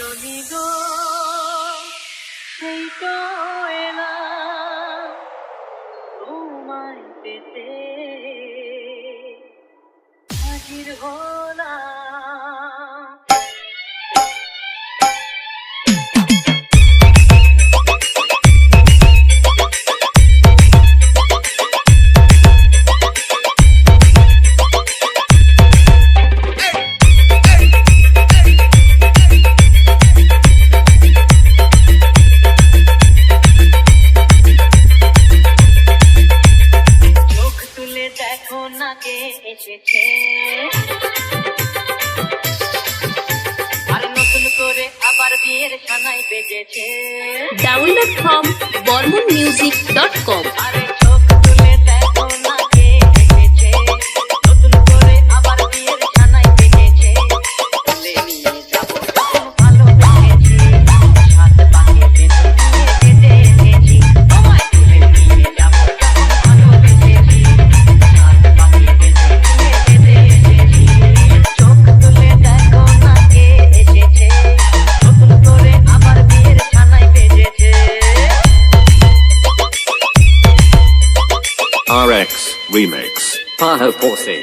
চলি গো সেই তো তোমায় পেতে। হাজির হলাম লাগে যেতে আর নতুন করে আবার বিয়ের খানায় বেজেছে। Download from Barman music dot com. RX Remix. Pano Posse.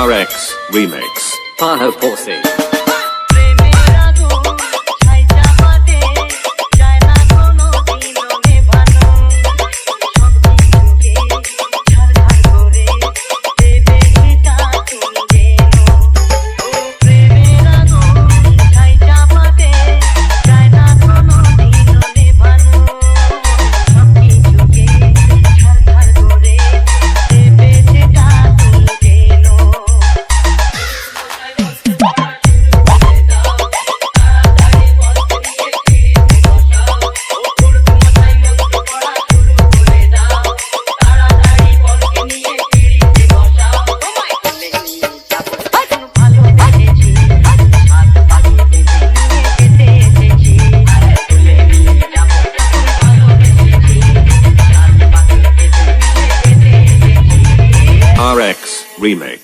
RX Remix Pano Posse. remix